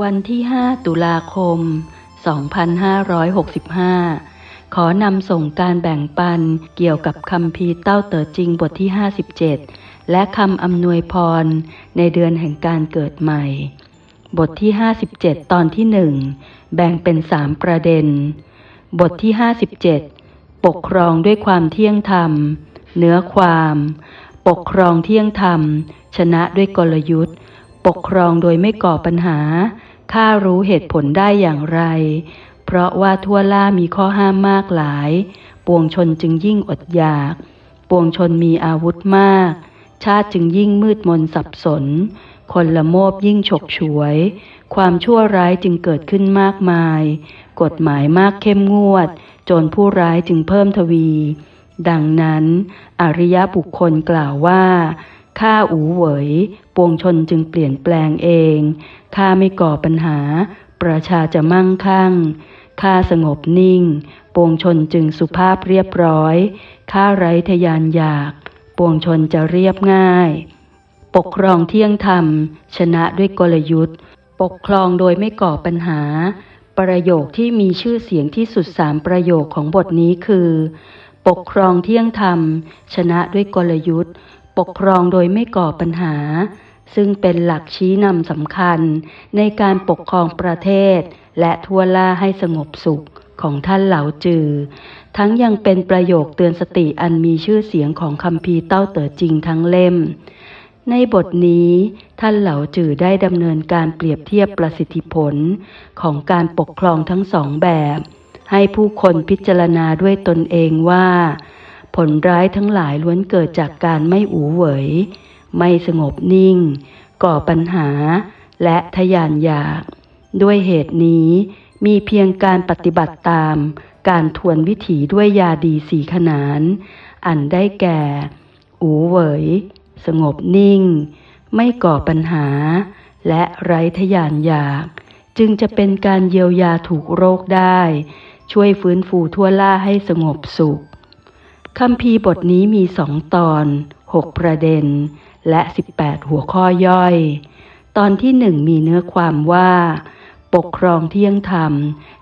วันที่ 5 ตุลาคม 2565 ขอนำส่งการแบ่งปันเกี่ยวกับคำพีเต้าเต๋อจริงบทที่ 57 และคำอำนวยพรในเดือนแห่งการเกิดใหม่ บทที่ 57 ตอนที่หนึ่งแบ่งเป็นสามประเด็น บทที่ 57 ปกครองด้วยความเที่ยงธรรม เนื้อความ ปกครองเที่ยงธรรม ชนะด้วยกลยุทธ์ปกครองโดยไม่ก่อปัญหา ข้ารู้เหตุผลได้อย่างไร เพราะว่าทั่วล่ามีข้อห้ามมากหลาย ปวงชนจึงยิ่งอดอยาก ปวงชนมีอาวุธมาก ชาติจึงยิ่งมืดมนสับสน คนละโมบยิ่งฉกฉวย ความชั่วร้ายจึงเกิดขึ้นมากมาย กฎหมายมากเข้มงวด จนผู้ร้ายจึงเพิ่มทวี ดังนั้น อริยบุคคลกล่าวว่า ข้าอูเหวยปวงชนจึงเปลี่ยนแปลงเอง ข้าไม่ก่อปัญหา ประชาจะมั่งคั่ง ข้าสงบนิ่ง ปวงชนจึงสุภาพเรียบร้อย ข้าไร้ทยานอยาก ปวงชนจะเรียบง่าย ปกครองเที่ยงธรรม ชนะด้วยกลยุทธ์ ปกครองโดยไม่ก่อปัญหา ประโยคที่มีชื่อเสียงที่สุดสามประโยคของบทนี้คือ ปกครองเที่ยงธรรม ชนะด้วยกลยุทธ์ ปกครองโดยไม่ก่อปัญหา ซึ่งเป็นหลักชี้นำสำคัญในการปกครองประเทศ และทั่วล่าให้สงบสุขของท่านเหลาจือ ทั้งยังเป็นประโยคเตือนสติอันมีชื่อเสียงของคำพีเต้าเต๋อจริงทั้งเล่ม ในบทนี้ท่านเหลาจือได้ดำเนินการเปรียบเทียบประสิทธิผลของการปกครองทั้งสองแบบ ให้ผู้คนพิจารณาด้วยตนเองว่า ผลร้ายทั้งหลายล้วนเกิดจากการไม่อูเหวย ไม่สงบนิ่ง ก่อปัญหา และทยานอยาก ด้วยเหตุนี้มีเพียงการปฏิบัติตาม การทวนวิถีด้วยยาดีสีขนาน อันได้แก่ อูเหวย สงบนิ่ง ไม่ก่อปัญหา และไร้ทยานอยาก จึงจะเป็นการเยียวยาถูกโรคได้ ช่วยฟื้นฟูทั่วล่าให้สงบสุข คำพีบทนี้มีสองตอนหกประเด็น และ 18 หัวข้อย่อย ตอนที่หนึ่งมีเนื้อความว่า ปกครองเที่ยงธรรม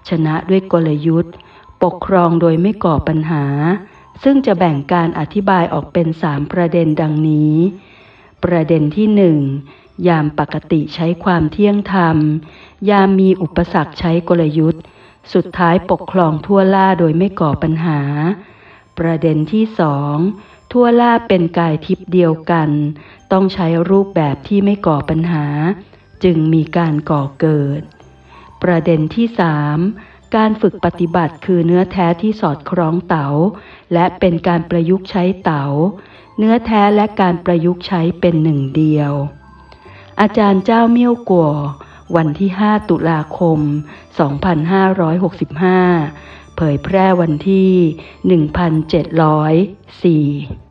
ชนะด้วยกลยุทธ์ ปกครองโดยไม่ก่อปัญหา ซึ่งจะแบ่งการอธิบายออกเป็นสามประเด็นดังนี้ ประเด็นที่หนึ่งยามปกติใช้ความเที่ยงธรรม ยามมีอุปสรรคใช้กลยุทธ์ สุดท้ายปกครองทั่วล่าโดยไม่ก่อปัญหา ประเด็นที่สองทั่วล่าเป็นกายทิพย์เดียวกัน ต้องใช้รูปแบบที่ไม่ก่อปัญหา จึงมีการก่อเกิด ประเด็นที่สามการฝึกปฏิบัติคือเนื้อแท้ที่สอดคล้องเต๋า และเป็นการประยุกต์ใช้เต๋า เนื้อแท้และการประยุกต์ใช้เป็นหนึ่งเดียว อาจารย์เจ้าเมี่ยวกัว วันที่ 5 ตุลาคม 2565 เผยแพร่วันที่ 1704